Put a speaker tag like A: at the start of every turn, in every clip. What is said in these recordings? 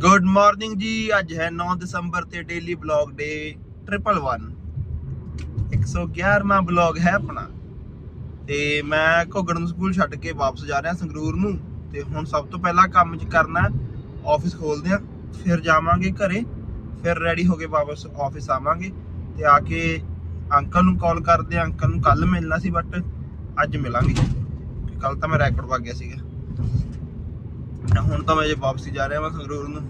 A: Good morning ਜੀ, ਅੱਜ ਹੈ 9 ਦਸੰਬਰ ਤੇ ਡੇਲੀ ਬਲੌਗ ਡੇ 111 111ਵਾਂ ਬਲੌਗ ਹੈ ਆਪਣਾ। ਤੇ ਮੈਂ ਘੋਗੜ ਨੂੰ ਸਕੂਲ ਛੱਡ ਕੇ ਵਾਪਸ ਜਾ ਰਿਹਾ ਸੰਗਰੂਰ ਨੂੰ। ਤੇ ਹੁਣ ਸਭ ਤੋਂ ਪਹਿਲਾਂ ਕੰਮ ਚ ਕਰਨਾ ਆਫਿਸ ਖੋਲਦੇ ਆ ਫਿਰ ਜਾਵਾਂਗੇ ਘਰੇ, ਫਿਰ ਰੈਡੀ ਹੋ ਕੇ ਵਾਪਸ ਆਫਿਸ ਆਵਾਂਗੇ। ਤੇ ਆ ਕੇ ਅੰਕਲ ਨੂੰ ਕਾਲ ਕਰਦੇ ਆ ਅੰਕਲ ਨੂੰ ਕੱਲ ਮਿਲਣਾ ਸੀ ਬਟ ਅੱਜ ਮਿਲਾਂਗੇ। ਕੱਲ ਤਾਂ ਮੈਂ ਰੈਕੋਰਡ ਪਾ ਗਿਆ ਸੀਗਾ। ਹੁਣ ਤਾਂ ਮੈਂ ਜੇ ਵਾਪਸੀ ਜਾ ਰਿਹਾ ਮੈਂ ਸੰਗਰੂਰ ਨੂੰ,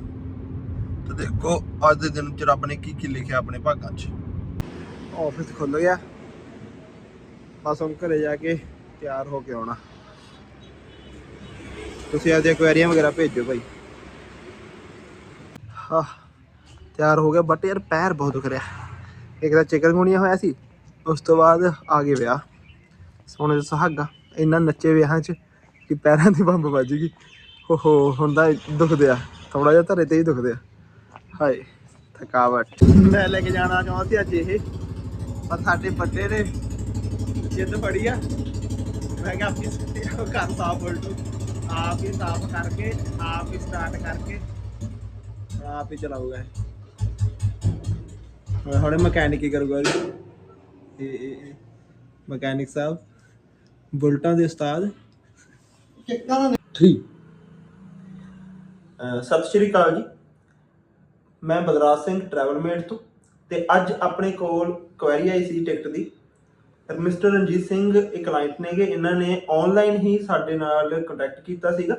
A: ਤੇ ਦੇਖੋ ਅੱਜ ਦੇ ਦਿਨ ਚ ਰੱਬ ਨੇ ਕੀ ਕੀ ਲਿਖਿਆ ਆਪਣੇ ਭਾਗਾਂ 'ਚ। ਆਫਿਸ ਖੁੱਲ ਗਿਆ। ਬਸ ਹੁਣ ਘਰੇ ਜਾ ਕੇ ਤਿਆਰ ਹੋ ਕੇ ਆਉਣਾ। ਤੁਸੀਂ ਆਪਦੇ ਕੁਐਰੀਆਂ ਵਗੈਰਾ ਭੇਜੋ ਭਾਈ। ਹਾਂ ਤਿਆਰ ਹੋ ਗਿਆ ਬਟ ਯਾਰ ਪੈਰ ਬਹੁਤ ਦੁਖ ਰਿਹਾ। ਇੱਕ ਤਾਂ ਚਿਕਨ ਗੁਣੀਆ ਹੋਇਆ ਸੀ, ਉਸ ਤੋਂ ਬਾਅਦ ਆ ਗਏ ਵਿਆਹ। ਸੋਨੇ ਦਾ ਸੁਹਾਗਾ, ਇੰਨਾ ਨੱਚੇ ਵਿਆਹਾਂ 'ਚ ਕਿ ਪੈਰਾਂ ਦੀ ਬੰਬ ਵੱਜ ਗਈ। ਹੋ ਹੋ ਹੁੰਦਾ ਦੁਖਦੇ ਆ। ਥੋੜਾ ਜਿਹਾ ਧਰੇ ਤੇ ਹੀ ਦੁਖਦੇ ਆ। ਹਾਏ ਥਕਾਵਟ। ਮੈਂ ਲੈ ਕੇ ਜਾਣਾ ਚਾਹੁੰਦਾ ਸੀ ਅੱਜ ਇਹ। ਪਰ ਸਾਡੇ ਵੱਡੇ ਨੇ ਜਿੱਦ ਫੜੀ ਆ। ਮੈਂ ਕਿਹਾ ਆਪੀ ਘਰ ਸਾਫ਼ ਉਲਟੂ ਆਪ ਹੀ ਸਾਫ਼ ਕਰਕੇ ਆਪ ਹੀ ਸਟਾਰਟ ਕਰਕੇ ਆਪ ਹੀ ਚਲਾਊਗਾ ਹੁਣ ਮਕੈਨਿਕ ਹੀ ਕਰੂਗਾ ਇਹ ਇਹ ਮਕੈਨਿਕ ਸਾਹਿਬ ਬੁਲਟਾਂ ਦੇ ਉਸਤਾਦ। 3 ਸਤਿ ਸ਼੍ਰੀ ਅਕਾਲ ਜੀ। ਮੈਂ ਬਲਰਾਜ ਸਿੰਘ ਟਰੈਵਲ ਮੇਟ ਤੋਂ, ਤੇ ਅੱਜ ਆਪਣੇ ਕੋਲ ਕੁਐਰੀ ਆਈ ਸੀ ਟਿਕਟ ਦੀ। ਮਿਸਟਰ ਰਣਜੀਤ ਸਿੰਘ ਇੱਕ ਕਲਾਇੰਟ ਨੇਗੇ, ਇਹਨਾਂ ਨੇ ਆਨਲਾਈਨ ਹੀ ਸਾਡੇ ਨਾਲ ਕੰਟੈਕਟ ਕੀਤਾ ਸੀਗਾ।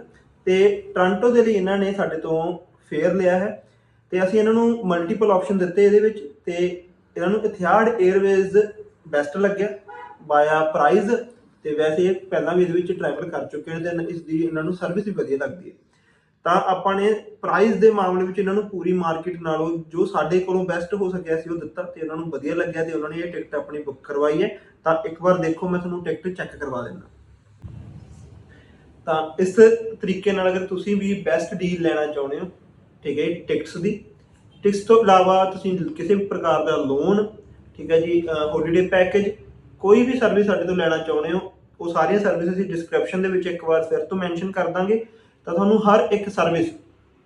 A: ਤੇ ਟੋਰਾਂਟੋ ਦੇ ਲਈ ਇਹਨਾਂ ਨੇ ਸਾਡੇ ਤੋਂ ਫੇਅਰ ਲਿਆ ਹੈ। ਤੇ ਅਸੀਂ ਇਹਨਾਂ ਨੂੰ ਮਲਟੀਪਲ ਆਪਸ਼ਨ ਦਿੱਤੇ ਇਹਦੇ ਵਿੱਚ, ਤੇ ਇਹਨਾਂ ਨੂੰ ਇਥਿਆਰਡ 에ਅਰਵੇਜ਼ ਬੈਸਟ ਲੱਗਿਆ ਬਾਇਆ ਪ੍ਰਾਈਜ਼ ਤੇ ਵੈਸੇ ਪਹਿਲਾਂ ਵੀ ਇਹਦੇ ਵਿੱਚ ਟਰੈਵਲ ਕਰ ਚੁੱਕੇ ਨੇ, ਤੇ ਇਸ ਦੀ ਇਹਨਾਂ ਨੂੰ ਸਰਵਿਸ ਵੀ ਵਧੀਆ ਲੱਗਦੀ ਹੈ। ਤਾਂ ਆਪਾਂ ਨੇ ਪ੍ਰਾਈਸ ਦੇ ਮਾਮਲੇ ਵਿੱਚ ਇਹਨਾਂ ਨੂੰ ਪੂਰੀ ਮਾਰਕੀਟ ਨਾਲੋਂ ਜੋ ਸਾਡੇ ਕੋਲੋਂ ਬੈਸਟ ਹੋ ਸਕਿਆ ਸੀ ਉਹ ਦਿੱਤਾ ਤੇ ਉਹਨਾਂ ਨੂੰ ਵਧੀਆ ਲੱਗਿਆ ਤੇ ਉਹਨਾਂ ਨੇ ਇਹ ਟਿਕਟ ਆਪਣੀ ਬੁੱਕ ਕਰਵਾਈ ਹੈ। ਤਾਂ ਇੱਕ ਵਾਰ ਦੇਖੋ ਮੈਂ ਤੁਹਾਨੂੰ ਟਿਕਟ ਚੈੱਕ ਕਰਵਾ ਦਿੰਦਾ। ਤਾਂ ਇਸ ਤਰੀਕੇ ਨਾਲ ਅਗਰ ਤੁਸੀਂ ਵੀ ਬੈਸਟ ਡੀਲ ਲੈਣਾ ਚਾਹੁੰਦੇ ਹੋ, ਠੀਕ ਹੈ ਟਿਕਟਸ ਦੀ ਟਿਕਟਸ ਤੋਂ ਇਲਾਵਾ ਤੁਸੀਂ ਕਿਸੇ ਵੀ ਪ੍ਰਕਾਰ ਦਾ ਲੋਨ ਠੀਕ ਹੈ ਜੀ ਹੌਲੀਡੇ ਪੈਕੇਜ ਕੋਈ ਵੀ ਸਰਵਿਸ ਸਾਡੇ ਤੋਂ ਲੈਣਾ ਚਾਹੁੰਦੇ ਹੋ, ਉਹ ਸਾਰੀਆਂ ਸਰਵਿਸ ਅਸੀਂ ਡਿਸਕ੍ਰਿਪਸ਼ਨ ਦੇ ਵਿੱਚ ਇੱਕ ਵਾਰ ਫਿਰ ਤੋਂ ਮੈਂਸ਼ਨ ਕਰ ਦਾਂਗੇ। ਤਾਂ ਤੁਹਾਨੂੰ ਹਰ ਇੱਕ ਸਰਵਿਸ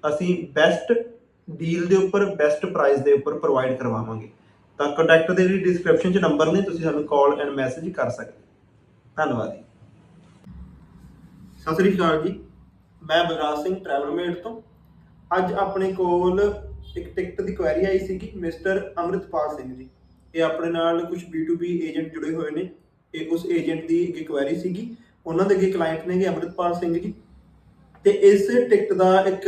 A: ਅਸੀਂ ਬੈਸਟ ਡੀਲ ਦੇ ਉੱਪਰ ਬੈਸਟ ਪ੍ਰਾਈਸ ਦੇ ਉੱਪਰ ਪ੍ਰੋਵਾਈਡ ਕਰਵਾਵਾਂਗੇ। ਤਾਂ ਕੰਟੈਕਟ ਦੇ ਲਈ ਡਿਸਕ੍ਰਿਪਸ਼ਨ 'ਚ ਨੰਬਰ ਨੇ, ਤੁਸੀਂ ਸਾਨੂੰ ਕਾਲ ਐਂਡ ਮੈਸੇਜ ਕਰ ਸਕਦੇ ਧੰਨਵਾਦ ਜੀ। ਸਤਿ ਸ੍ਰੀ ਅਕਾਲ ਜੀ। ਮੈਂ ਬਲਰਾਜ ਸਿੰਘ ਟਰੈਵਲ ਮੇਟ ਤੋਂ। ਅੱਜ ਆਪਣੇ ਕੋਲ ਇੱਕ ਟਿਕਟ ਦੀ ਕੁਐਰੀ ਆਈ ਸੀ ਕਿ ਮਿਸਟਰ ਅੰਮ੍ਰਿਤਪਾਲ ਸਿੰਘ ਜੀ। ਇਹ ਆਪਣੇ ਨਾਲ ਕੁਝ B2B ਏਜੰਟ ਜੁੜੇ ਹੋਏ ਨੇ। ਇਹ ਉਸ ਏਜੰਟ ਦੀ ਇੱਕ ਕੁਐਰੀ ਸੀਗੀ। ਉਹਨਾਂ ਦੇ ਅੱਗੇ ਕਲਾਇੰਟ ਨੇਗੇ ਅੰਮ੍ਰਿਤਪਾਲ ਸਿੰਘ ਜੀ। ਤੇ ਇਸ ਟਿਕਟ ਦਾ ਇੱਕ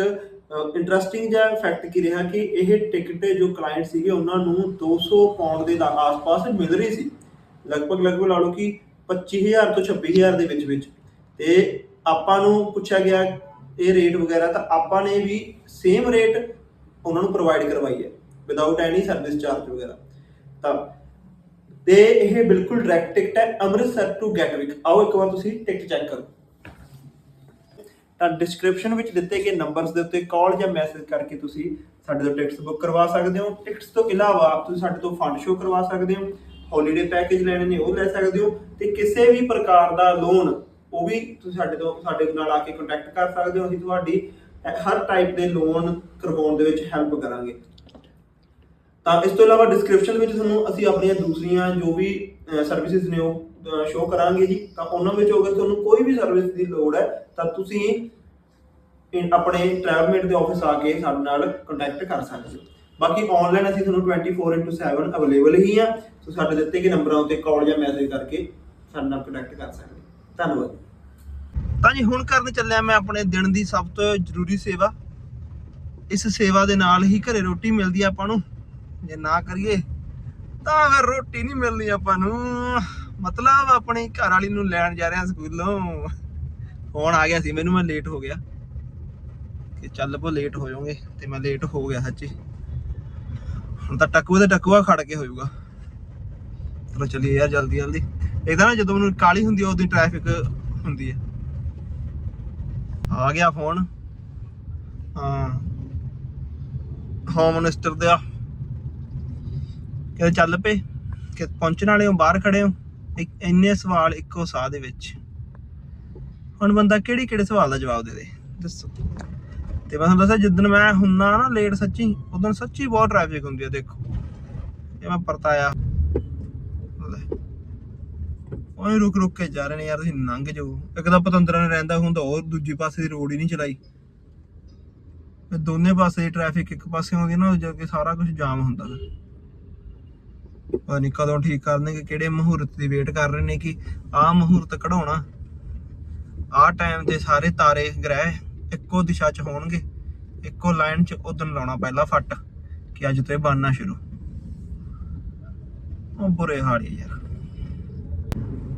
A: ਇੰਟਰਸਟਿੰਗ ਜਿਹਾ ਫੈਕਟ ਕੀ ਰਿਹਾ ਕਿ ਇਹ ਟਿਕਟ ਜੋ ਕਲਾਇੰਟ ਸੀਗੇ, ਉਹਨਾਂ ਨੂੰ 200 ਪਾਉਂਡ ਦੇ ਆਸ-ਪਾਸ ਮਿਲ ਰਹੀ ਸੀ। ਲਗਭਗ ਲਗਭਗ ਲਾ ਲਓ ਕਿ 25000 ਤੋਂ 26000 ਦੇ ਵਿੱਚ ਵਿੱਚ। ਤੇ ਆਪਾਂ ਨੂੰ ਪੁੱਛਿਆ ਗਿਆ ਇਹ ਰੇਟ ਵਗੈਰਾ, ਤਾਂ ਆਪਾਂ ਨੇ ਵੀ ਸੇਮ ਰੇਟ ਉਹਨਾਂ ਨੂੰ ਪ੍ਰੋਵਾਈਡ ਕਰਵਾਈ ਹੈ ਵਿਦਆਊਟ ਐਨੀ ਸਰਵਿਸ ਚਾਰਜ ਵਗੈਰਾ। ਤਾਂ, ਤੇ ਇਹ ਬਿਲਕੁਲ ਡਾਇਰੈਕਟ ਟਿਕਟ ਹੈ, ਅੰਮ੍ਰਿਤਸਰ ਟੂ ਗੈਟਵਿਕ ਆਓ ਇੱਕ ਵਾਰ ਤੁਸੀਂ ਟਿਕਟ ਚੈੱਕ ਕਰੋ। ਤਾਂ ਡਿਸਕ੍ਰਿਪਸ਼ਨ ਵਿੱਚ ਦਿੱਤੇ ਗਏ ਨੰਬਰਸ ਦੇ ਉੱਤੇ ਕਾਲ ਜਾਂ ਮੈਸੇਜ ਕਰਕੇ ਤੁਸੀਂ ਸਾਡੇ ਤੋਂ ਟਿਕਟਸ ਬੁੱਕ ਕਰਵਾ ਸਕਦੇ ਹੋ। ਟਿਕਟਸ ਤੋਂ ਇਲਾਵਾ ਤੁਸੀਂ ਸਾਡੇ ਤੋਂ ਫੰਡ ਸ਼ੋਅ ਕਰਵਾ ਸਕਦੇ ਹੋ। ਹੌਲੀਡੇ ਪੈਕੇਜ ਲੈਣੇ ਨੇ ਉਹ ਲੈ ਸਕਦੇ ਹੋ ਤੇ ਕਿਸੇ ਵੀ ਪ੍ਰਕਾਰ ਦਾ ਲੋਨ ਉਹ ਵੀ ਤੁਸੀਂ ਸਾਡੇ ਤੋਂ ਸਾਡੇ ਨਾਲ ਆ ਕੇ ਕੰਟੈਕਟ ਕਰ ਸਕਦੇ ਹੋ। ਅਸੀਂ ਤੁਹਾਡੀ ਹਰ ਟਾਈਪ ਦੇ ਲੋਨ ਕਰਵਾਉਣ ਦੇ ਵਿੱਚ ਹੈਲਪ ਕਰਾਂਗੇ। ਤਾਂ ਇਸ ਤੋਂ ਇਲਾਵਾ ਡਿਸਕ੍ਰਿਪਸ਼ਨ ਵਿੱਚ ਤੁਹਾਨੂੰ ਅਸੀਂ ਆਪਣੀਆਂ ਦੂਸਰੀਆਂ ਜੋ ਵੀ ਸਰਵਿਸਿਜ਼ ਨੇ ਉਹ ਸ਼ੋਅ ਕਰਾਂਗੇ ਜੀ, ਤਾਂ ਉਹਨਾਂ ਵਿੱਚੋਂ ਅਗਰ ਤੁਹਾਨੂੰ ਕੋਈ ਵੀ ਸਰਵਿਸ ਦੀ ਲੋੜ ਹੈ, ਤਾਂ ਤੁਸੀਂ ਇਨ- ਆਪਣੇ ਟਰੈਵਲਮੇਟ ਦੇ ਆਫਿਸ ਆ ਕੇ ਸਾਡੇ ਨਾਲ ਕੰਟੈਕਟ ਕਰ ਸਕਦੇ ਹੋ। ਬਾਕੀ ਆਨਲਾਈਨ ਅਸੀਂ ਤੁਹਾਨੂੰ 24/7 ਅਵੇਲੇਬਲ ਹੀ ਆ ਸੋ ਸਾਡੇ ਦਿੱਤੇ ਗਏ ਨੰਬਰਾਂ ਉੱਤੇ ਕਾਲ ਜਾਂ ਮੈਸੇਜ ਕਰਕੇ ਸਾਡੇ ਨਾਲ ਕੰਟੈਕਟ ਕਰ ਸਕਦੇ ਧੰਨਵਾਦ। ਤਾਂ ਜੀ, ਹੁਣ ਕਰਨ ਚੱਲਿਆ ਮੈਂ ਆਪਣੇ ਦਿਨ ਦੀ ਸਭ ਤੋਂ ਜ਼ਰੂਰੀ ਸੇਵਾ। ਇਸ ਸੇਵਾ ਦੇ ਨਾਲ ਹੀ ਘਰੇ ਰੋਟੀ ਮਿਲਦੀ ਆ ਆਪਾਂ ਨੂੰ। ਜੇ ਨਾ ਕਰੀਏ, ਤਾਂ ਫਿਰ ਰੋਟੀ ਨਹੀਂ ਮਿਲਣੀ ਆਪਾਂ ਨੂੰ। ਮਤਲਬ ਆਪਣੀ ਘਰ ਵਾਲੀ ਨੂੰ ਲੈਣ ਜਾ ਰਿਹਾ ਸਕੂਲੋਂ। ਫੋਨ ਆ ਗਿਆ ਸੀ, ਮੈਨੂੰ ਮੈਂ ਲੇਟ ਹੋ ਗਿਆ। ਕਿ ਚੱਲ ਪੋ ਲੇਟ ਹੋ ਜਾਓਗੇ, ਤੇ ਮੈਂ ਲੇਟ ਹੋ ਗਿਆ ਸੱਚੀ। ਹੁਣ ਤਾਂ ਟੱਕੂਏ ਤੇ ਟੱਕੂਆ ਖੜ ਕੇ ਹੋਊਗਾ। ਚਲੋ ਚੱਲੀਏ ਯਾਰ ਜਲਦੀ ਜਲਦੀ। ਇਹਦਾ ਨਾ ਜਦੋਂ ਮੈਨੂੰ ਕਾਲੀ ਹੁੰਦੀ ਉਦੋਂ ਟ੍ਰੈਫਿਕ ਹੁੰਦੀ ਹੈ ਆ ਗਿਆ ਫੋਨ। ਹਾਂ। ਹੋਮ ਮਿਨਿਸਟਰ ਦਾ ਕਿ ਚੱਲ ਪਏ, ਕਿ ਪਹੁੰਚਣ ਵਾਲੇ ਹੋ, ਬਾਹਰ ਖੜੇ ਹੋ? ਇੱਕ ਇੰਨੇ ਸਵਾਲ ਇੱਕੋ ਸਾਹ ਦੇ ਵਿੱਚ। ਹੁਣ ਬੰਦਾ ਕਿਹੜੀ ਕਿਹੜੇ ਸਵਾਲ ਦਾ ਜਵਾਬ ਦੇ ਦੇ? ਦੱਸੋ। ਤੇ ਮੈਂ ਤੁਹਾਨੂੰ ਦੱਸਿਆ ਜਿੱਦਣ ਮੈਂ ਹੁੰਨਾ ਨਾ ਲੇਟ ਸੱਚੀ, ਉਦੋਂ ਸੱਚੀ ਬਹੁਤ ਟ੍ਰੈਫਿਕ ਹੁੰਦੀ ਹੈ ਦੇਖੋ। ਇਹ ਮੈਂ ਪਰਤਾਇਆ। ਓਏ ਰੁਕ ਰੁਕ ਕੇ ਜਾ ਰਹੇ ਨੇ ਯਾਰ, ਤੁਸੀਂ ਲੰਘ ਜਾਓ ਇੱਕ ਤਾਂ ਪਤੰਦਰਾਂ ਨੇ ਰਹਿੰਦਾ ਹੁੰਦਾ ਉਹ ਦੂਜੀ ਪਾਸੇ ਦੀ ਰੋਡ ਹੀ ਨਹੀਂ ਚਲਾਈ। ਦੋਨੇ ਪਾਸੇ ਟ੍ਰੈਫਿਕ ਇੱਕ ਪਾਸੇ ਆਉਂਦੀ ਨਾ, ਜਦ ਕਿ ਸਾਰਾ ਕੁਝ ਜਾਮ ਹੁੰਦਾ। ਫਿਰ ਪਤਾ ਨਹੀਂ ਕਦੋਂ ਠੀਕ ਕਰਨਗੇ, ਕਿਹੜੇ ਮਹੂਰਤ ਦੀ ਵੇਟ ਕਰ ਰਹੇ ਨੇ ਕਿ ਆਹ ਮਹੂਰਤ ਕਢਾਉਣਾ। ਆਹ ਟਾਈਮ ਤੇ ਸਾਰੇ ਤਾਰੇ ਗ੍ਰਹਿ ਇੱਕੋ ਦਿਸ਼ਾ 'ਚ ਹੋਣਗੇ। ਇੱਕੋ ਲਾਈਨ 'ਚ ਉਦੋਂ ਲਾਉਣਾ ਪਹਿਲਾ ਫੱਟ, ਕਿ ਅੱਜ ਤੋਂ ਇਹ ਬਣਨਾ ਸ਼ੁਰੂ। ਉਹ ਬੁਰੇ ਹਾਲ ਹੀ ਯਾਰ।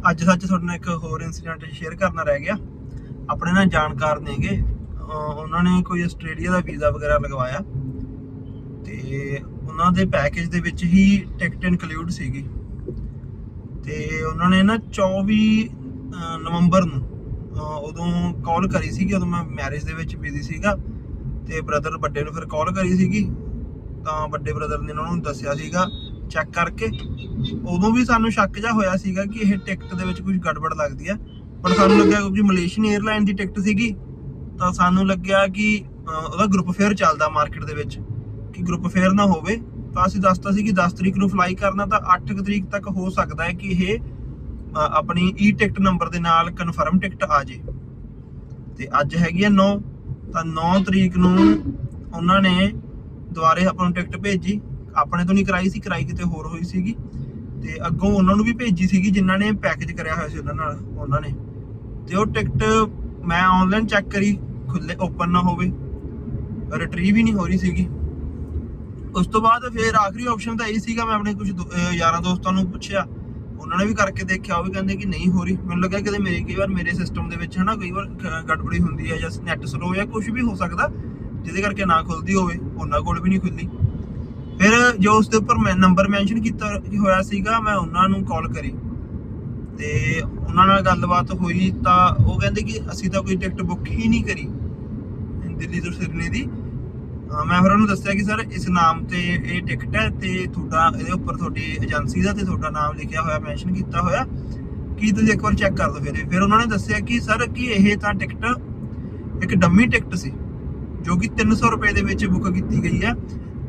A: ਅੱਜ ਸੱਚ ਤੁਹਾਡੇ ਨਾਲ ਇੱਕ ਹੋਰ ਇਨਸੀਡੈਂਟ ਸ਼ੇਅਰ ਕਰਨਾ ਰਹਿ ਗਿਆ। ਆਪਣੇ ਨਾਲ ਜਾਣਕਾਰ ਨੇਗੇ ਉਹਨਾਂ ਨੇ ਕੋਈ ਆਸਟ੍ਰੇਲੀਆ ਦਾ ਵੀਜ਼ਾ ਵਗੈਰਾ ਲਗਵਾਇਆ। ਤੇ ਉਹਨਾਂ ਦੇ ਪੈਕੇਜ ਦੇ ਵਿੱਚ ਹੀ ਟਿਕਟ ਇਨਕਲੂਡ ਸੀਗੀ। ਤੇ ਉਹਨਾਂ ਨੇ ਨਾ 24 ਨਵੰਬਰ ਨੂੰ ਉਦੋਂ ਕਾਲ ਕਰੀ ਸੀਗੀ, ਉਦੋਂ ਮੈਂ ਮੈਰਿਜ ਦੇ ਵਿੱਚ ਬਿਜ਼ੀ ਸੀਗਾ ਤੇ ਬ੍ਰਦਰ ਵੱਡੇ ਨੂੰ ਫਿਰ ਕਾਲ ਕਰੀ ਸੀਗੀ। ਤਾਂ ਵੱਡੇ ਬ੍ਰਦਰ ਨੇ ਉਹਨਾਂ ਨੂੰ ਦੱਸਿਆ ਸੀਗਾ ਚੈੱਕ ਕਰਕੇ। ਉਦੋਂ ਵੀ ਸਾਨੂੰ ਸ਼ੱਕ ਜਿਹਾ ਹੋਇਆ ਸੀਗਾ ਕਿ ਇਹ ਟਿਕਟ ਦੇ ਵਿੱਚ ਕੁਝ ਗੜਬੜ ਲੱਗਦੀ ਆ। ਪਰ ਸਾਨੂੰ ਲੱਗਿਆ ਕਿਉਂਕਿ ਮਲੇਸ਼ੀਅਨ 에ਅਰਲਾਈਨ ਦੀ ਟਿਕਟ ਸੀਗੀ। ਤਾਂ ਸਾਨੂੰ ਲੱਗਿਆ ਕਿ ਉਹਦਾ ਗਰੁੱਪ ਫੇਅਰ ਚੱਲਦਾ ਮਾਰਕੀਟ ਦੇ ਵਿੱਚ। ਕਿ ਗਰੁੱਪ ਫੇਅਰ ਨਾ ਹੋਵੇ, ਤਾਂ ਅਸੀਂ ਦੱਸਤਾ ਸੀ ਕਿ 10 ਤਰੀਕ ਨੂੰ ਫਲਾਈ ਕਰਨਾ, ਤਾਂ 8 ਤਰੀਕ ਤੱਕ ਹੋ ਸਕਦਾ ਹੈ ਕਿ ਇਹ ਆਪਣੀ ਈ ਟਿਕਟ ਨੰਬਰ ਦੇ ਨਾਲ ਕਨਫਰਮ ਟਿਕਟ ਆ ਜੇ। ਤੇ ਅੱਜ ਹੈਗੀ ਆ 9 ਤਾਂ 9 ਤਰੀਕ ਨੂੰ ਉਹਨਾਂ ਨੇ ਦੁਬਾਰੇ ਆਪਾਂ ਨੂੰ ਟਿਕਟ ਭੇਜੀ। ਆਪਣੇ ਤੋਂ ਨਹੀਂ ਕਰਾਈ ਸੀ, ਕਰਾਈ ਕਿਤੇ ਹੋਰ ਹੋਈ ਸੀਗੀ। ਤੇ ਅੱਗੋਂ ਉਹਨਾਂ ਨੂੰ ਵੀ ਭੇਜੀ ਸੀਗੀ, ਜਿਨ੍ਹਾਂ ਨੇ ਪੈਕੇਜ ਕਰਿਆ ਹੋਇਆ ਸੀ ਉਹਨਾਂ ਨਾਲ, ਉਹਨਾਂ ਨੇ। ਤੇ ਉਹ ਟਿਕਟ ਮੈਂ ਆਨਲਾਈਨ ਚੈੱਕ ਕਰੀ ਖੁੱਲੇ ਓਪਨ ਨਾ ਹੋਵੇ। ਰਿਟਰੀਵ ਹੀ ਨਹੀਂ ਹੋ ਰਹੀ ਸੀਗੀ। ਉਸ ਤੋਂ ਬਾਅਦ ਫਿਰ ਆਖਰੀ ਆਪਸ਼ਨ ਤਾਂ ਇਹ ਸੀਗਾ, ਮੈਂ ਆਪਣੇ ਕੁਝ ਯਾਰਾਂ ਦੋਸਤਾਂ ਨੂੰ ਪੁੱਛਿਆ। ਉਹਨਾਂ ਨੇ ਵੀ ਕਰਕੇ ਦੇਖਿਆ, ਉਹ ਵੀ ਕਹਿੰਦੇ ਕਿ ਨਹੀਂ ਹੋ ਰਹੀ। ਮੈਨੂੰ ਲੱਗਾ ਕਿਤੇ ਮੇਰੇ, ਕਈ ਵਾਰ ਮੇਰੇ ਸਿਸਟਮ ਦੇ ਵਿੱਚ ਹਨਾ, ਕਈ ਵਾਰ ਗੜਬੜੀ ਹੁੰਦੀ ਹੈ ਜਾਂ ਨੈਟ ਸਲੋ ਜਾਂ ਕੁਝ ਵੀ ਹੋ ਸਕਦਾ, ਜਿਹਦੇ ਕਰਕੇ ਨਾ ਖੁੱਲਦੀ ਹੋਵੇ, ਉਹਨਾਂ ਕੋਲ ਵੀ ਨਹੀਂ ਖੁੱਲੀ। ਫਿਰ ਜੋ ਉਸ ਦੇ ਉੱਪਰ ਮੈਂ ਨੰਬਰ ਮੈਂਸ਼ਨ ਕੀਤਾ, ਹੋਇਆ ਸੀਗਾ, ਮੈਂ ਉਹਨਾਂ ਨੂੰ ਕਾਲ ਕਰੀ। ਤੇ ਉਹਨਾਂ ਨਾਲ ਗੱਲਬਾਤ ਹੋਈ ਤਾਂ ਉਹ ਕਹਿੰਦੇ ਕਿ ਅਸੀਂ ਤਾਂ ਕੋਈ ਟਿਕਟ ਬੁੱਕ ਹੀ ਨਹੀਂ ਕਰੀ, ਦਿੱਲੀ ਤੋਂ ਸਿਰਨੇ ਦੀ। ਮੈਂ ਫਿਰ ਉਹਨੂੰ ਦੱਸਿਆ ਕਿ ਸਰ ਇਸ ਨਾਮ ਤੇ ਇਹ ਟਿਕਟ ਹੈ ਤੇ ਤੁਹਾਡਾ ਇਹਦੇ ਉੱਪਰ ਤੁਹਾਡੀ ਏਜੰਸੀ ਦਾ ਤੇ ਤੁਹਾਡਾ ਨਾਮ ਲਿਖਿਆ ਹੋਇਆ ਮੈਂਸ਼ਨ ਕੀਤਾ ਹੋਇਆ। ਕੀ ਤੁਸੀਂ ਇੱਕ ਵਾਰ ਚੈੱਕ ਕਰ ਲਓ ਫਿਰ ਫਿਰ ਉਹਨਾਂ ਨੇ ਦੱਸਿਆ ਕਿ ਸਰ ਕਿ ਇਹ ਤਾਂ ਟਿਕਟ ਇੱਕ ਡੰਮੀ ਟਿਕਟ ਸੀ, ਜੋ ਕਿ 300 ਰੁਪਏ ਦੇ ਵਿੱਚ ਬੁੱਕ ਕੀਤੀ ਗਈ ਹੈ।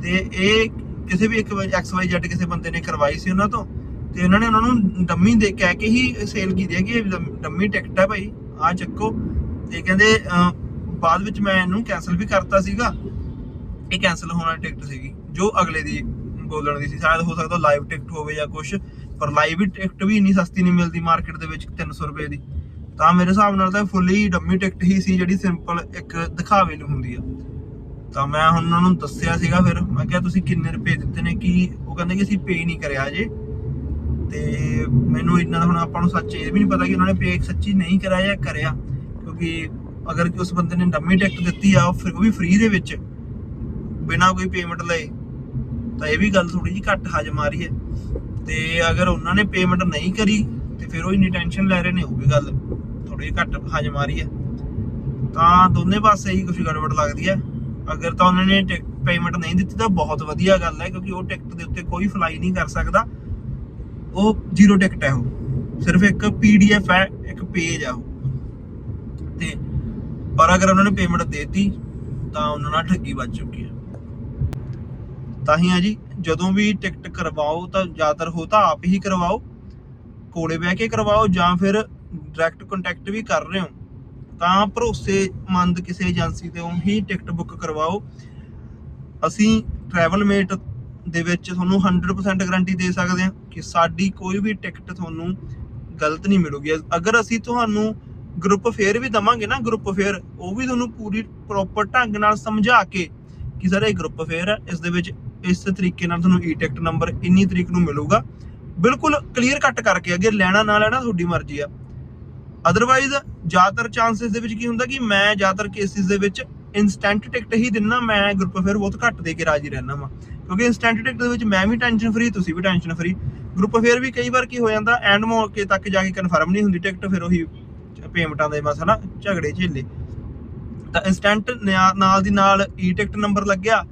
A: ਤੇ ਇਹ ਕਿਸੇ ਵੀ ਇੱਕ ਐਕਸ ਵਾਈ ਜ਼ੈਡ ਕਿਸੇ ਬੰਦੇ ਨੇ ਕਰਵਾਈ ਸੀ ਉਹਨਾਂ ਤੋਂ। ਤੇ ਉਹਨਾਂ ਨੇ ਉਹਨਾਂ ਨੂੰ ਡੰਮੀ ਦੇ ਕਹਿ ਕੇ ਹੀ ਸੇਲ ਕੀਤੀ ਹੈ ਕਿ ਇਹ ਡੰਮੀ ਟਿਕਟ ਹੈ ਭਾਈ ਆ ਚੱਕੋ। ਤੇ ਕਹਿੰਦੇ ਬਾਅਦ ਵਿੱਚ ਮੈਂ ਇਹਨੂੰ ਕੈਨਸਲ ਵੀ ਕਰਤਾ ਸੀਗਾ। ਇਹ ਕੈਨਸਲ ਹੋਣ ਵਾਲੀ ਟਿਕਟ ਸੀਗੀ, ਜੋ ਅਗਲੇ ਦੀ ਬੋਲਣ ਦੀ ਸੀ। ਸ਼ਾਇਦ ਹੋ ਸਕਦਾ ਲਾਈਵ ਟਿਕਟ ਹੋਵੇ ਜਾਂ ਕੁਝ ਪਰ ਲਾਈਵ ਟਿਕਟ ਵੀ ਇੰਨੀ ਸਸਤੀ ਨਹੀਂ ਮਿਲਦੀ ਮਾਰਕੀਟ ਦੇ ਵਿੱਚ 300 ਰੁਪਏ ਦੀ। ਤਾਂ ਮੇਰੇ ਹਿਸਾਬ ਨਾਲ ਤਾਂ ਫੁੱਲੀ ਡੰਮੀ ਟਿਕਟ ਹੀ ਸੀ, ਜਿਹੜੀ ਸਿੰਪਲ ਇੱਕ ਦਿਖਾਵੇ ਨੂੰ ਹੁੰਦੀ ਆ। ਤਾਂ ਮੈਂ ਹੁਣ ਉਹਨਾਂ ਨੂੰ ਦੱਸਿਆ ਸੀਗਾ ਫਿਰ, ਮੈਂ ਕਿਹਾ ਤੁਸੀਂ ਕਿੰਨੇ ਰੁਪਏ ਦਿੱਤੇ ਨੇ, ਕਿ ਉਹ ਕਹਿੰਦੇ ਕਿ ਅਸੀਂ ਪੇ ਨਹੀਂ ਕਰਿਆ ਅਜੇ ਤੇ ਮੈਨੂੰ ਇੰਨਾ ਤਾਂ ਹੁਣ ਆਪਾਂ ਨੂੰ ਸੱਚ ਇਹ ਵੀ ਨਹੀਂ ਪਤਾ ਕਿ ਉਹਨਾਂ ਨੇ ਪੇ ਸੱਚੀ ਨਹੀਂ ਕਰਾਇਆ ਜਾਂ ਕਰਿਆ। ਕਿਉਂਕਿ ਅਗਰ ਉਸ ਬੰਦੇ ਨੇ ਡੰਮੀ ਟਿਕਟ ਦਿੱਤੀ ਆ, ਉਹ ਫਿਰ ਉਹ ਵੀ ਫ੍ਰੀ ਦੇ ਵਿੱਚ। ਬਿਨਾ ਕੋਈ ਪੇਮੈਂਟ ਲਏ, ਤਾਂ ਇਹ ਵੀ ਗੱਲ ਥੋੜੀ ਜਿਹੀ ਘੱਟ ਹਜਮ ਆ ਰਹੀ ਹੈ। ਤੇ ਅਗਰ ਉਹਨਾਂ ਨੇ ਪੇਮੈਂਟ ਨਹੀਂ ਕਰੀ, ਤੇ ਫਿਰ ਉਹ ਇੰਨੀ ਟੈਨਸ਼ਨ ਲੈ ਰਹੇ ਨੇ, ਉਹ ਵੀ ਗੱਲ ਥੋੜੀ ਜਿਹੀ ਘੱਟ ਹਜਮ ਆ ਰਹੀ ਹੈ। ਤਾਂ ਦੋਨੇ ਪਾਸੇ ਹੀ ਕੁਝ ਗੜਬੜ ਲੱਗਦੀ ਹੈ। ਅਗਰ ਤਾਂ ਉਹਨਾਂ ਨੇ ਪੇਮੈਂਟ ਨਹੀਂ ਦਿੱਤੀ, ਤਾਂ ਬਹੁਤ ਵਧੀਆ ਗੱਲ ਹੈ, ਕਿਉਂਕਿ ਉਹ ਟਿਕਟ ਦੇ ਉੱਤੇ ਕੋਈ ਫਲਾਈ ਨਹੀਂ ਕਰ ਸਕਦਾ। ਉਹ ਜ਼ੀਰੋ ਟਿਕਟ ਹੈ ਉਹ। ਸਿਰਫ ਇੱਕ ਪੀਡੀਐਫ ਹੈ, ਇੱਕ ਪੇਜ ਆ ਉਹ। ਤੇ ਪਰ ਅਗਰ ਉਹਨਾਂ ਨੇ ਪੇਮੈਂਟ ਦੇਤੀ, ਤਾਂ ਉਹਨਾਂ ਨਾਲ ਠੱਗੀ ਵੱਜ ਚੁੱਕੀ ਹੈ। ਤਾਂ ਹੀ ਆ ਜੀ, ਜਦੋਂ ਵੀ ਟਿਕਟ ਕਰਵਾਓ ਤਾਂ ਜ਼ਿਆਦਾਤਰ ਹੋ ਤਾਂ ਆਪ ਹੀ ਕਰਵਾਓ, ਕੋਲੇ ਬਹਿ ਕੇ ਕਰਵਾਓ ਜਾਂ ਫਿਰ ਡਾਇਰੈਕਟ ਕੰਟੈਕਟ ਵੀ ਕਰ ਰਹੇ ਹੋ। ਤਾਂ ਭਰੋਸੇਮੰਦ ਕਿਸੇ ਏਜੰਸੀ ਤੋਂ ਹੀ ਟਿਕਟ ਬੁੱਕ ਕਰਵਾਓ। ਅਸੀਂ ਟਰੈਵਲ ਮੇਟ ਦੇ ਵਿੱਚ ਤੁਹਾਨੂੰ 100% ਗਾਰੰਟੀ ਦੇ ਸਕਦੇ ਹਾਂ ਕਿ ਸਾਡੀ ਕੋਈ ਵੀ ਟਿਕਟ ਤੁਹਾਨੂੰ ਗਲਤ ਨਹੀਂ ਮਿਲੂਗੀ। ਅਗਰ ਅਸੀਂ ਤੁਹਾਨੂੰ ਗਰੁੱਪ ਫੇਅਰ ਵੀ ਦਵਾਂਗੇ ਨਾ ਗਰੁੱਪ ਫੇਅਰ ਉਹ ਵੀ ਤੁਹਾਨੂੰ ਪੂਰੀ ਪ੍ਰੋਪਰ ਢੰਗ ਨਾਲ ਸਮਝਾ ਕੇ ਕਿ ਸਰ ਇਹ ਗਰੁੱਪ ਫੇਅਰ ਹੈ, ਇਸ ਦੇ ਵਿੱਚ ਇਸ ਤਰੀਕੇ ਨਾਲ ਤੁਹਾਨੂੰ ਈ ਟਿਕਟ ਨੰਬਰ ਇੰਨੀ ਤਰੀਕ ਨੂੰ ਮਿਲੂਗਾ। ਬਿਲਕੁਲ ਕਲੀਅਰ ਕੱਟ ਕਰਕੇ ਅਗੇ ਲੈਣਾ ਨਾ ਲੈਣਾ ਤੁਹਾਡੀ ਮਰਜ਼ੀ ਆ। ਅਦਰਵਾਈਜ਼ ਜ਼ਿਆਦਾਤਰ ਚਾਂਸਸ ਦੇ ਵਿੱਚ ਕੀ ਹੁੰਦਾ ਕਿ ਮੈਂ ਜ਼ਿਆਦਾਤਰ ਕੇਸਿਸ ਦੇ ਵਿੱਚ ਇਨਸਟੈਂਟ ਟਿਕਟ ਹੀ ਦਿੰਨਾ, ਮੈਂ ਗਰੁੱਪ ਫੇਅਰ ਬਹੁਤ ਘੱਟ ਦੇ ਕੇ ਰਾਜੀ ਰਹਿਣਾ ਵਾ। ਕਿਉਂਕਿ ਇਨਸਟੈਂਟ ਟਿਕਟ ਦੇ ਵਿੱਚ ਮੈਂ ਵੀ ਟੈਨਸ਼ਨ ਫਰੀ ਤੁਸੀਂ ਵੀ ਟੈਨਸ਼ਨ ਫਰੀ ਗਰੁੱਪ ਫੇਅਰ ਵੀ ਕਈ ਵਾਰ ਕੀ ਹੋ ਜਾਂਦਾ, ਐਂਡ ਮੌਕੇ ਤੱਕ ਜਾ ਕੇ ਕਨਫਰਮ ਨਹੀਂ ਹੁੰਦੀ ਟਿਕਟ ਫਿਰ ਉਹੀ ਪੇਮੈਂਟਾਂ ਦੇ ਮਸਲਾ ਝਗੜੇ ਝੇਲੇ। ਤਾਂ ਇਨਸਟੈਂਟ ਨਾਲ ਦੀ ਨਾਲ ਈ ਟਿਕਟ ਨੰਬਰ ਲੱਗਿਆ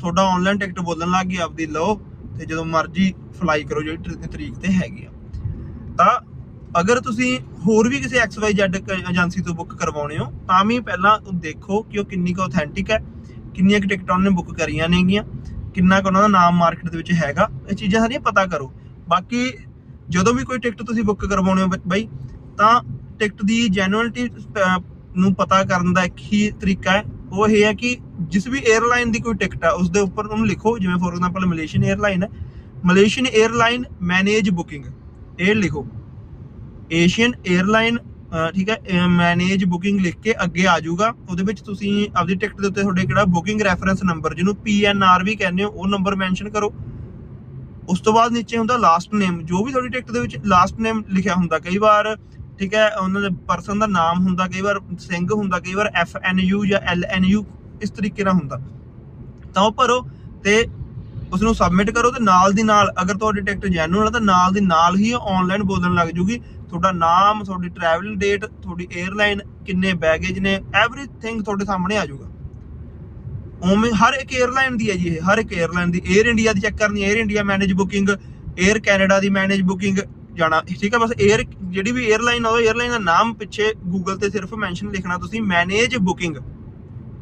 A: ਤੁਹਾਡਾ ਆਨਲਾਈਨ ਟਿਕਟ ਬੋਲਣ ਲੱਗ ਗਈ, ਆਪਦੀ ਲਓ ਤੇ ਜਦੋਂ ਮਰਜ਼ੀ ਫਲਾਈ ਕਰੋ ਜਿਹੜੀ ਤਰੀਕ ਤੇ ਹੈਗੀ ਆ। ਤਾਂ ਅਗਰ ਤੁਸੀਂ ਹੋਰ ਵੀ ਕਿਸੇ XYZ ਕ- ਏਜੰਸੀ ਤੋਂ ਬੁੱਕ ਕਰਵਾਉਣੇ ਹੋ, ਤਾਂ ਵੀ ਪਹਿਲਾਂ ਉਹ ਦੇਖੋ ਕਿ ਉਹ ਕਿੰਨੀ ਕੁ ਆਥੈਂਟਿਕ ਹੈ, ਕਿੰਨੀਆਂ ਕੁ ਟਿਕਟਾਂ ਉਹਨੇ ਬੁੱਕ ਕਰੀਆਂ ਨੇਗੀਆਂ, ਕਿੰਨਾ ਕੁ ਉਹਨਾਂ ਦਾ ਨਾਮ ਮਾਰਕੀਟ ਦੇ ਵਿੱਚ ਹੈਗਾ, ਇਹ ਚੀਜ਼ਾਂ ਸਾਰੀਆਂ ਪਤਾ ਕਰੋ। ਬਾਕੀ ਜਦੋਂ ਵੀ ਕੋਈ ਟਿਕਟ ਤੁਸੀਂ ਬੁੱਕ ਕਰਵਾਉਣੇ ਹੋ ਬ- ਬਈ, ਤਾਂ ਟਿਕਟ ਦੀ ਜੈਨੂਇਨਟੀ ਨੂੰ ਪਤਾ ਕਰਨ ਦਾ ਇੱਕ ਹੀ ਤਰੀਕਾ ਹੈ ਉਹ ਇਹ ਹੈ ਕਿ ਜਿਸ ਵੀ 에ਅਰਲਾਈਨ ਦੀ ਕੋਈ ਟਿਕਟ ਆ, ਉਸ ਦੇ ਉੱਪਰ ਉਹਨੂੰ ਲਿਖੋ, ਜਿਵੇਂ ਫੋਰ ਐਗਜ਼ਾਮਪਲ ਮਲੇਸ਼ੀਅਨ 에ਅਰਲਾਈਨ ਹੈ। ਮਲੇਸ਼ੀਅਨ 에ਅਰਲਾਈਨ ਮੈਨੇਜ ਬੁਕਿੰਗ ਇਹ ਲਿਖੋ। ਏਸ਼ੀਅਨ 에ਅਰਲਾਈਨ ਠੀਕ ਹੈ ਮੈਨੇਜ ਬੁਕਿੰਗ ਲਿਖ ਕੇ ਅੱਗੇ ਆ ਜਾਊਗਾ। ਉਹਦੇ ਵਿੱਚ ਤੁਸੀਂ ਆਪਦੀ ਟਿਕਟ ਦੇ ਉੱਤੇ ਤੁਹਾਡੇ ਕਿਹੜਾ ਬੁਕਿੰਗ ਰੈਫਰੈਂਸ ਨੰਬਰ ਜਿਹਨੂੰ ਪੀਐਨਆਰ ਵੀ ਕਹਿੰਦੇ ਹੋ, ਉਹ ਨੰਬਰ ਮੈਂਸ਼ਨ ਕਰੋ। ਉਸ ਤੋਂ ਬਾਅਦ ਨੀਚੇ ਹੁੰਦਾ ਲਾਸਟ ਨੇਮ ਜੋ ਵੀ ਤੁਹਾਡੀ ਟਿਕਟ ਦੇ ਵਿੱਚ ਲਾਸਟ ਨੇਮ ਲਿਖਿਆ ਹੁੰਦਾ, ਕਈ ਵਾਰ ਠੀਕ ਹੈ, ਉਹਨਾਂ ਦੇ ਪਰਸਨ ਦਾ ਨਾਮ ਹੁੰਦਾ, ਕਈ ਵਾਰ ਸਿੰਘ ਹੁੰਦਾ, ਕਈ ਵਾਰ ਐਫ ਐਨ ਯੂ ਜਾਂ ਐਲ ਐਨ ਯੂ ਇਸ ਤਰੀਕੇ ਨਾਲ ਹੁੰਦਾ। ਤਾਂ ਉਹ ਭਰੋ ਤੇ ਉਸ ਨੂੰ ਸਬਮਿਟ ਕਰੋ ਤੇ ਨਾਲ ਦੀ ਨਾਲ, ਅਗਰ ਤੁਹਾਡੀ ਟਿਕਟ ਜੈਨੂਅਲ ਹੈ, ਤਾਂ ਨਾਲ ਦੀ ਨਾਲ ਹੀ ਆਨਲਾਈਨ ਬੋਲਣ ਲੱਗ ਜੂਗੀ। ਤੁਹਾਡਾ ਨਾਮ, ਤੁਹਾਡੀ ਟਰੈਵਲਿੰਗ ਡੇਟ ਤੁਹਾਡੀ 에ਅਰਲਾਈਨ ਕਿੰਨੇ ਬੈਗੇਜ ਨੇ ਐਵਰੀਥਿੰਗ ਤੁਹਾਡੇ ਸਾਹਮਣੇ ਆ ਜਾਊਗਾ ਉਵੇਂ ਹਰ ਇੱਕ 에ਅਰਲਾਈਨ ਦੀ ਹੈ ਜੀ ਇਹ, ਹਰ ਇੱਕ 에ਅਰਲਾਈਨ ਦੀ 에ਅਰ ਇੰਡੀਆ ਦੀ ਚੈੱਕ ਕਰਨੀ air India manage booking air Canada ਦੀ ਮੈਨੇਜ ਬੁਕਿੰਗ ਜਾਣਾ, ਠੀਕ ਹੈ, ਬਸ 에ਅਰ ਜਿਹੜੀ ਵੀ 에ਅਰਲਾਈਨ ਹੋਵੇ 에ਅਰਲਾਈਨ ਦਾ ਨਾਮ ਪਿੱਛੇ ਗੂਗਲ ਤੇ ਸਿਰਫ ਮੈਂਸ਼ਨ ਲਿਖਣਾ ਤੁਸੀਂ ਮੈਨੇਜ ਬੁਕਿੰਗ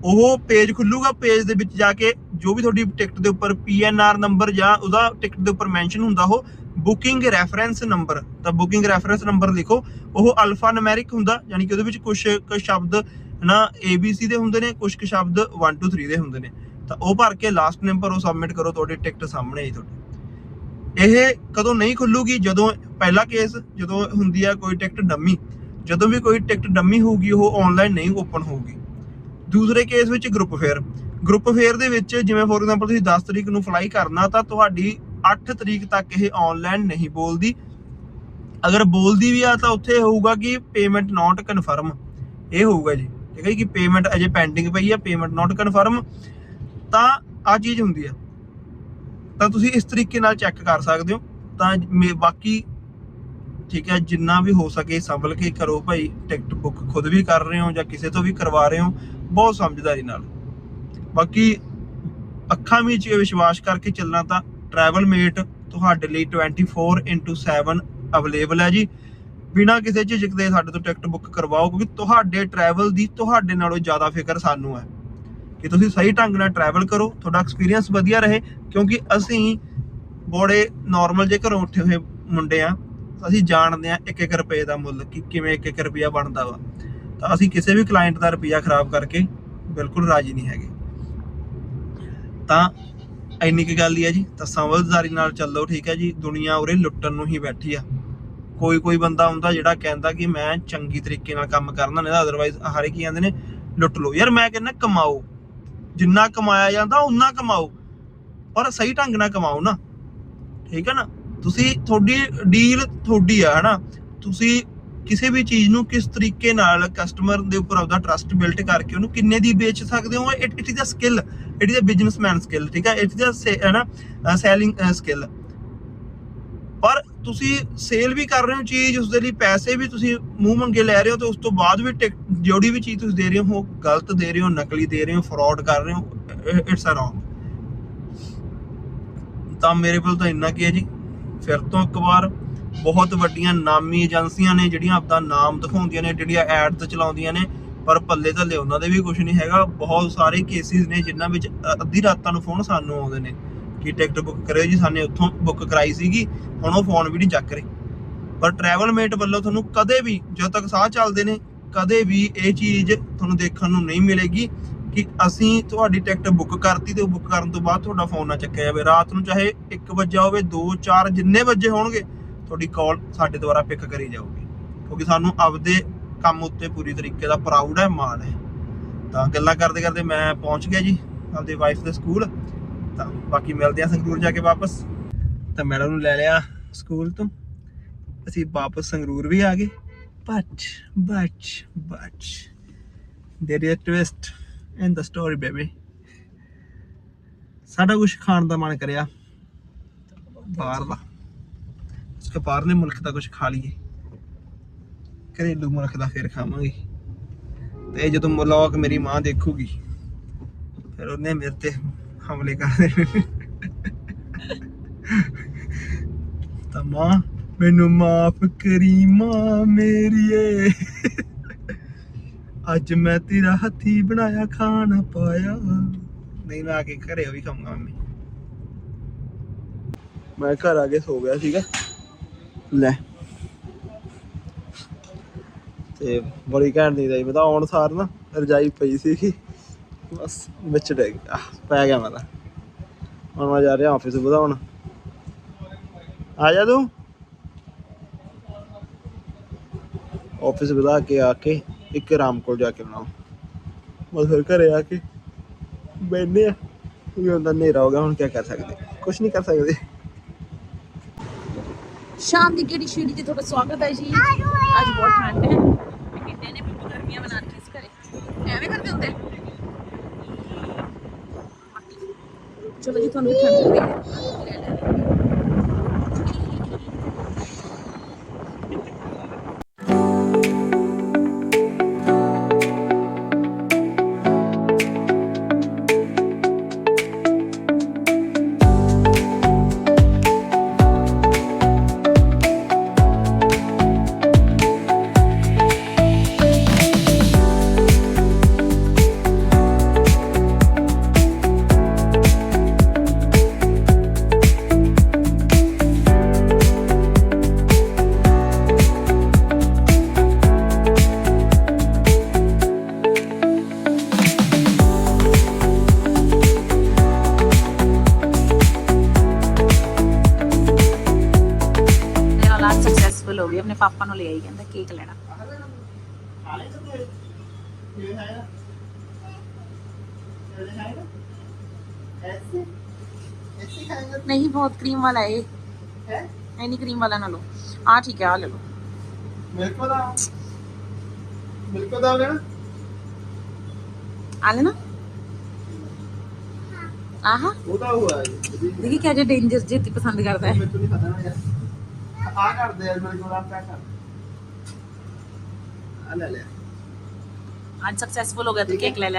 A: ਉਹ ਪੇਜ ਖੁੱਲੂਗਾ ਪੇਜ ਦੇ ਵਿੱਚ ਜਾ ਕੇ ਜੋ ਵੀ ਤੁਹਾਡੀ ਟਿਕਟ ਦੇ ਉੱਪਰ ਪੀਐਨਆਰ ਨੰਬਰ ਜਾਂ ਉਹਦਾ ਟਿਕਟ ਦੇ ਉੱਪਰ ਮੈਂਸ਼ਨ ਹੁੰਦਾ, ਉਹ ਬੁਕਿੰਗ ਰੈਫਰੈਂਸ ਨੰਬਰ ਤਾਂ ਬੁਕਿੰਗ ਰੈਫਰੈਂਸ ਨੰਬਰ ਲਿਖੋ। ਉਹ ਅਲਫਾ ਨੂਮੈਰਿਕ ਹੁੰਦਾ, ਯਾਨੀ ਕਿ ਉਹਦੇ ਵਿੱਚ ਕੁਝ ਕੁ ਸ਼ਬਦ ਨਾ ABC ਦੇ ਹੁੰਦੇ ਨੇ ਕੁਝ ਕੁ ਸ਼ਬਦ 1 2 3 ਦੇ ਹੁੰਦੇ ਨੇ। ਤਾਂ ਉਹ ਭਰ ਕੇ ਲਾਸਟ ਨੰਬਰ ਉਹ ਸਬਮਿਟ ਕਰੋ, ਤੁਹਾਡੀ ਟਿਕਟ ਸਾਹਮਣੇ ਆਈ ਤੁਹਾਡੀ। ਇਹ ਕਦੋਂ ਨਹੀਂ ਖੁੱਲੂਗੀ? ਜਦੋਂ ਪਹਿਲਾ ਕੇਸ ਜਦੋਂ ਹੁੰਦੀ ਆ ਕੋਈ ਟਿਕਟ ਡੰਮੀ, ਜਦੋਂ ਵੀ ਕੋਈ ਟਿਕਟ ਡੰਮੀ ਹੋਊਗੀ, ਉਹ ਆਨਲਾਈਨ ਨਹੀਂ ਓਪਨ ਹੋਊਗੀ। ਦੂਸਰੇ ਕੇਸ ਵਿੱਚ ਗਰੁੱਪ ਫੇਅਰ ਗਰੁੱਪ ਫੇਅਰ ਦੇ ਵਿੱਚ ਜਿਵੇਂ ਫੋਰ ਐਗਜ਼ਾਮਪਲ ਤੁਸੀਂ 10 ਤਰੀਕ ਨੂੰ ਫਲਾਈ ਕਰਨਾ, ਤਾਂ ਤੁਹਾਡੀ 8 ਤਰੀਕ ਤੱਕ ਇਹ ਆਨਲਾਈਨ ਨਹੀਂ ਬੋਲਦੀ। ਅਗਰ ਬੋਲਦੀ ਵੀ ਆ, ਤਾਂ ਉੱਥੇ ਹੋਊਗਾ ਕਿ ਪੇਮੈਂਟ ਨਾਟ ਕਨਫਰਮ ਇਹ ਹੋਊਗਾ ਜੀ, ਠੀਕ ਹੈ ਕਿ ਪੇਮੈਂਟ ਅਜੇ ਪੈਂਡਿੰਗ ਪਈ ਆ ਪੇਮੈਂਟ ਨਾਟ ਕਨਫਰਮ ਤਾਂ ਆ ਚੀਜ਼ ਹੁੰਦੀ ਆ। ਤਾਂ ਤੁਸੀਂ ਇਸ ਤਰੀਕੇ ਨਾਲ ਚੈੱਕ ਕਰ ਸਕਦੇ ਹੋ। ਤਾਂ ਮੇ- ਬਾਕੀ ਠੀਕ ਹੈ, ਜਿੰਨਾ ਵੀ ਹੋ ਸਕੇ ਸੰਭਲ ਕੇ ਕਰੋ ਭਾਈ। ਟਿਕਟ ਬੁੱਕ ਖੁਦ ਵੀ ਕਰ ਰਹੇ ਹੋ ਜਾਂ ਕਿਸੇ ਤੋਂ ਵੀ ਕਰਵਾ ਰਹੇ ਹੋ, ਬਹੁਤ ਸਮਝਦਾਰੀ ਨਾਲ। ਬਾਕੀ ਅੱਖਾਂ ਵਿੱਚ ਇਹ ਵਿਸ਼ਵਾਸ ਕਰਕੇ ਚੱਲਣਾ ਤਾਂ ਟਰੈਵਲ ਮੇਟ ਤੁਹਾਡੇ ਲਈ 24/7 ਅਵੇਲੇਬਲ ਹੈ ਜੀ। ਬਿਨਾਂ ਕਿਸੇ ਝਿਜਕ ਦੇ ਸਾਡੇ ਤੋਂ ਟਿਕਟ ਬੁੱਕ ਕਰਵਾਓ, ਕਿਉਂਕਿ ਤੁਹਾਡੇ ਟਰੈਵਲ ਦੀ ਤੁਹਾਡੇ ਨਾਲੋਂ ਜ਼ਿਆਦਾ ਫਿਕਰ ਸਾਨੂੰ ਹੈ। ਕਿ ਤੁਸੀਂ ਸਹੀ ਢੰਗ ਨਾਲ ਟਰੈਵਲ ਕਰੋ, ਤੁਹਾਡਾ ਐਕਸਪੀਰੀਅੰਸ ਵਧੀਆ ਰਹੇ, ਕਿਉਂਕਿ ਅਸੀਂ ਬੜੇ ਨਾਰਮਲ ਜੇ ਘਰੋਂ ਉੱਠੇ ਹੋਏ ਮੁੰਡੇ ਆ, ਅਸੀਂ ਜਾਣਦੇ ਆ 1-1 ਰੁਪਏ ਦਾ ਮੁੱਲ ਕਿ ਕਿਵੇਂ 1-1 ਰੁਪਿਆ ਬਣਦਾ ਵਾ। ਤਾਂ ਅਸੀਂ ਕਿਸੇ ਵੀ ਕਲਾਇੰਟ ਦਾ ਰੁਪਿਆ ਖਰਾਬ ਕਰਕੇ ਬਿਲਕੁਲ ਰਾਜੀ ਨਹੀਂ ਹੈਗੇ। ਤਾਂ ਇੰਨੀ ਕੀ ਗੱਲ ਹੀ ਹੈ ਜੀ। ਤਾਂ ਸਮਝਦਾਰੀ ਨਾਲ ਚੱਲੋ, ਠੀਕ ਹੈ ਜੀ। ਦੁਨੀਆ ਉਰੇ ਲੁੱਟਣ ਨੂੰ ਹੀ ਬੈਠੀ ਆ। ਕੋਈ ਕੋਈ ਬੰਦਾ ਹੁੰਦਾ ਜਿਹੜਾ ਕਹਿੰਦਾ ਕਿ ਮੈਂ ਚੰਗੀ ਤਰੀਕੇ ਨਾਲ ਕੰਮ ਕਰਨਾ, ਨਹੀਂ ਤਾਂ ਅਦਰਵਾਈਜ਼ ਹਾਰੇ ਕੀ ਕਹਿੰਦੇ ਨੇ, ਲੁੱਟ ਲਓ। ਯਾਰ ਮੈਂ ਕਹਿੰਦਾ ਕਮਾਓ। ਜਿੰਨਾ ਕਮਾਇਆ ਜਾਂਦਾ ਉਨਾ ਕਮਾਓ। ਪਰ ਸਹੀ ਢੰਗ ਨਾਲ ਕਮਾਓ ਨਾ। ਠੀਕ ਹੈ ਨਾ? ਤੁਸੀਂ ਤੁਹਾਡੀ ਡੀਲ ਤੁਹਾਡੀ ਆ, ਹਨਾ? ਤੁਸੀਂ ਕਿਸੇ ਵੀ ਚੀਜ਼ ਨੂੰ ਕਿਸ ਤਰੀਕੇ ਨਾਲ ਕਸਟਮਰ ਦੇ ਉੱਪਰ ਆਪਦਾ ਟਰਸਟ ਬਿਲਡ ਕਰਕੇ ਉਹਨੂੰ ਕਿੰਨੇ ਦੀ ਵੇਚ ਸਕਦੇ ਹੋ? It is a skill it is a businessman skill ਠੀਕ ਹੈ? ਇਟ ਇਜ਼ ਅ ਨਾ ਸੈਲਿੰਗ ਸਕਿੱਲ ਪਰ ਤੁਸੀਂ ਸੇਲ ਵੀ ਕਰ ਰਹੇ ਹੋ ਚੀਜ਼ ਉਸ ਦੇ ਲਈ ਪੈਸੇ ਵੀ ਤੁਸੀਂ ਮੂੰਹ ਮੰਗੇ ਲੈ ਰਹੇ ਹੋ ਤੇ ਉਸ ਤੋਂ ਬਾਅਦ ਵੀ ਜਿਹੜੀ ਵੀ ਚੀਜ਼ ਤੁਸੀਂ ਦੇ ਰਹੇ ਹੋ ਗਲਤ ਦੇ ਰਹੇ ਹੋ, ਨਕਲੀ ਦੇ ਰਹੇ ਹੋ ਫਰਾਡ ਕਰ ਰਹੇ ਹੋ ਇਟਸ ਅ ਰੋਂਗ ਤਾਂ ਮੇਰੇ ਕੋਲ ਤਾਂ ਇੰਨਾ ਕੀ ਹੈ ਜੀ? ਫਿਰ ਤੋਂ ਇੱਕ ਵਾਰ ਬਹੁਤ ਵੱਡੀਆਂ ਨਾਮੀ ਏਜੰਸੀਆਂ ਨੇ ਜਿਹੜੀਆਂ ਆਪਦਾ ਨਾਮ ਦਿਖਾਉਂਦੀਆਂ ਨੇ, ਜਿਹੜੀਆਂ ਐਡ ਤੇ ਚਲਾਉਂਦੀਆਂ ਨੇ, ਪਰ ਪੱਲੇ ਥੱਲੇ ਉਹਨਾਂ ਦੇ ਵੀ ਕੁਝ ਨਹੀਂ ਹੈਗਾ। ਬਹੁਤ ਸਾਰੇ ਕੇਸਿਸ ਨੇ ਜਿਨ੍ਹਾਂ ਵਿੱਚ ਅੱਧੀ ਰਾਤਾਂ ਨੂੰ ਫੋਨ ਸਾਨੂੰ ਆਉਂਦੇ ਨੇ। ਕਿ ਟਿਕਟ ਬੁੱਕ ਕਰਿਓ ਜੀ, ਸਾਨੇ ਉੱਥੋਂ ਬੁੱਕ ਕਰਾਈ ਸੀਗੀ, ਹੁਣ ਉਹ ਫੋਨ ਵੀ ਨਹੀਂ ਚੱਕ ਰਹੇ। ਪਰ ਟਰੈਵਲ ਮੇਟ ਵੱਲੋਂ ਤੁਹਾਨੂੰ ਕਦੇ ਵੀ, ਜਦੋਂ ਤੱਕ ਸਾਹ ਚੱਲਦੇ ਨੇ, ਕਦੇ ਵੀ ਇਹ ਚੀਜ਼ ਤੁਹਾਨੂੰ ਦੇਖਣ ਨੂੰ ਨਹੀਂ ਮਿਲੇਗੀ ਕਿ ਅਸੀਂ ਤੁਹਾਡੀ ਟਿਕਟ ਬੁੱਕ ਕਰਤੀ ਤੇ ਉਹ ਬੁੱਕ ਕਰਨ ਤੋਂ ਬਾਅਦ ਤੁਹਾਡਾ ਫੋਨ ਨਾ ਚੱਕਿਆ ਜਾਵੇ। ਰਾਤ ਨੂੰ ਚਾਹੇ 1 ਵਜੇ ਹੋਵੇ 2 4 ਜਿੰਨੇ ਵਜੇ ਹੋਣਗੇ, ਤੁਹਾਡੀ ਕਾਲ ਸਾਡੇ ਦੁਆਰਾ ਪਿਕ ਕਰੀ ਜਾਊਗੀ। ਕਿਉਂਕਿ ਸਾਨੂੰ ਆਪਦੇ ਕੰਮ ਉੱਤੇ ਪੂਰੀ ਤਰੀਕੇ ਦਾ ਪ੍ਰਾਊਡ ਹੈ, ਮਾਣ ਹੈ। ਤਾਂ ਗੱਲਾਂ ਕਰਦੇ ਕਰਦੇ ਮੈਂ ਪਹੁੰਚ ਗਿਆ ਜੀ, ਆਪਦੇ ਵਾਈਫ ਦੇ ਸਕੂਲ। ਤਾਂ ਬਾਕੀ ਮਿਲਦੇ ਆ ਸੰਗਰੂਰ ਜਾ ਕੇ ਵਾਪਸ। ਤਾਂ ਮੈਡਮ ਨੂੰ ਲੈ ਲਿਆ ਸਕੂਲ ਤੋਂ। ਅਸੀਂ ਵਾਪਸ ਸੰਗਰੂਰ ਵੀ ਆ ਗਏ। But but but there is a twist in the story, baby ਸਾਡਾ ਕੁਝ ਖਾਣ ਦਾ ਮਨ ਕਰਿਆ। ਬਾਹਰ ਦਾ। ਉਸਕੇ ਬਾਹਰਲੇ ਮੁਲਕ ਦਾ ਕੁਝ ਖਾ ਲਈਏ। ਘਰੇਲੂ ਮੁਲਕ ਦਾ ਫਿਰ ਖਾਵਾਂਗੇ। ਤੇ ਜਦੋਂ ਮਲੌਕ ਮੇਰੀ ਮਾਂ ਦੇਖੂਗੀ, ਫਿਰ ਉਹਨੇ ਮੇਰੇ ਤੇ ਹਮਲੇ ਕਰ ਤਾਂ ਮਾਂ, ਮੈਨੂੰ ਮਾਫ ਕਰੀ ਮਾਂ ਮੇਰੀਏ ਅੱਜ ਮੈਂ ਤੇਰਾ ਹੱਥੀ ਬਣਾਇਆ, ਖਾਣਾ ਪਾਇਆ। ਨਹੀਂ, ਮੈਂ ਆ ਕੇ ਘਰੇ ਉਹ ਵੀ ਖਾਊਂਗਾ ਮੰਮੀ। ਮੈਂ ਘਰ ਆ ਕੇ ਸੋ ਗਿਆ ਸੀਗਾ। ਲੈ। ਤੇ ਬੜੀ ਘੈਂਟ ਨਹੀਂ ਰਹੀ ਮੈਂ ਤਾਂ ਆਉਣ ਸਾਰ ਨਾ ਰਜਾਈ ਪਈ ਸੀਗੀ। ਬਸ ਵਿੱਚ ਡਿੱਗ ਗਿਆ ਪੈ ਗਿਆ ਮੈਂ ਤਾਂ। ਹੁਣ ਮੈਂ ਜਾ ਰਿਹਾ ਆਫਿਸ ਵਧਾਉਣ। ਆ ਜਾ ਤੂੰ। ਆਫਿਸ ਵਧਾ ਕੇ ਆ ਕੇ ਇੱਕ ਰਾਮ ਕੋਲ ਜਾ ਕੇ ਬਣਾਉ ਬਸ ਫਿਰ ਘਰੇ ਆ ਕੇ ਬੈਠਨੇ ਆ। ਕਿਉਂਕਿ ਹੁਣ ਹਨੇਰਾ ਹੋ ਗਿਆ, ਹੁਣ ਕੀ ਕਰ ਸਕਦੇ? ਕੁਝ ਨਹੀਂ ਕਰ ਸਕਦੇ।
B: ਸ਼ਾਮ ਦੀ ਕਿਹੜੀ ਸ਼ੀੜੀ ਤੇ ਤੁਹਾਡਾ ਸਵਾਗਤ ਹੈ ਜੀ? ਅੱਜ ਬਹੁਤ ਠੰਡ ਹੈ। ਕਿੰਨੇ ਨੇ ਬਿਲਕੁਲ ਗਰਮੀਆਂ ਬਣਾ ਰੱਖੀਆਂ ਇਸ ਘਰੇ। ਐਵੇਂ ਕਰਦੇ ਹੁੰਦੇ? ਚਲੋ ਜੀ ਤੁਹਾਨੂੰ ਵੀ ਠੰਡ ਲੱਗਦੀ नहीं बहुत क्रीम वाला है
A: है?
B: नहीं क्रीम वाला ना लो। हाँ ठीक है आ ले लो।
A: मिल्क वाला मिल्क वाला लेना।
B: आ हाँ। आहा देखिए क्या जो डेंजर जी इतनी पसंद करता है।
A: तो आ कर दे मेरे को आप क्या कर? आ ले ले।
B: आज सक्सेसफुल हो गया तो केक ले
A: ले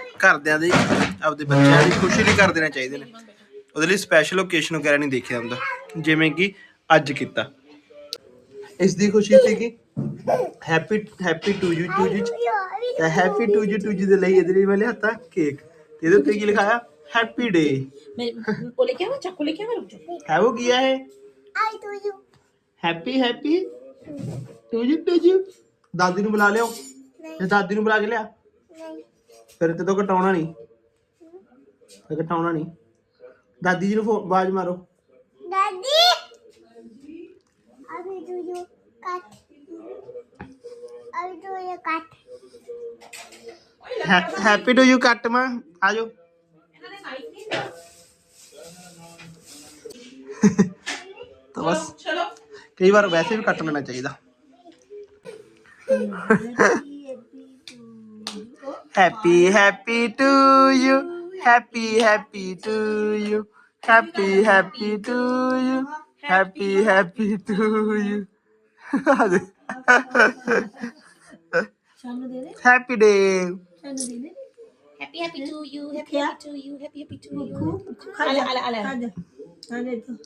A: ਘਰਦਿਆਂ ਦੀ ਆਪਦੇ ਬੱਚਿਆਂ ਦੀ ਖੁਸ਼ੀ ਲਈ ਕਰ ਦੇਣਾ ਚਾਹੀਦੇ ਨੇ। ਉਹਦੇ ਲਈ ਸਪੈਸ਼ਲ ਓਕੇਸ਼ਨ ਵਗੈਰਾ ਨਹੀਂ ਦੇਖਿਆ ਹੁੰਦਾ ਜਿਵੇਂ ਕਿ ਅੱਜ ਕੀਤਾ। ਇਸ ਦੀ ਖੁਸ਼ੀ ਸੀਗੀ happy happy to you to you ਤਾਂ happy to you to you ਦੇ ਲਈ ਇਹਦੇ ਲਈ ਮੈਂ ਲਿਆਤਾ ਕੇਕ ਤੇ ਇਹਦੇ ਉੱਤੇ ਕੀ ਲਿਖਾਇਆ? ਹੈਪੀ ਡੇ
B: ਮੈਂ ਉਹ ਲੈ ਕੇ ਚਾਕੂ ਲੈ ਕੇ ਰੁਕ ਜਾ
A: ਹੈ ਉਹ ਕੀ ਹੈ ਆਈ to you happy happy to you to you ਦਾਦੀ ਨੂੰ ਬੁਲਾ ਲਿਓ। ਨਹੀਂ। ਦਾਦੀ ਨੂੰ ਬੁਲਾ ਕੇ ਲਿਆ। ਨਹੀਂ। ਫਿਰ ਤੇ ਤੋਂ ਘਟਾਉਣਾ ਨਹੀਂ। ਤੇ ਘਟਾਉਣਾ ਨਹੀਂ। ਦਾਦੀ ਜੀ ਨੂੰ ਫੋ- ਆਵਾਜ਼ ਮਾਰੋ।
C: will do you cut. I will do you cut.
A: Happy to you cut ਮਾ। ਆ ਜਾਓ। ਤਾਂ ਬਸ।
B: चलो
A: ਕਈ ਵਾਰ ਵੈਸੇ ਵੀ ਕੱਟ ਲੈਣਾ ਚਾਹੀਦਾ। Happy, happy to you. Happy, happy to you. Happy, happy to you. Happy, happy to you. happy day.
B: Happy, happy to you. Happy, happy to you. Happy, happy to you. Happy, happy to you. Happy, happy to you.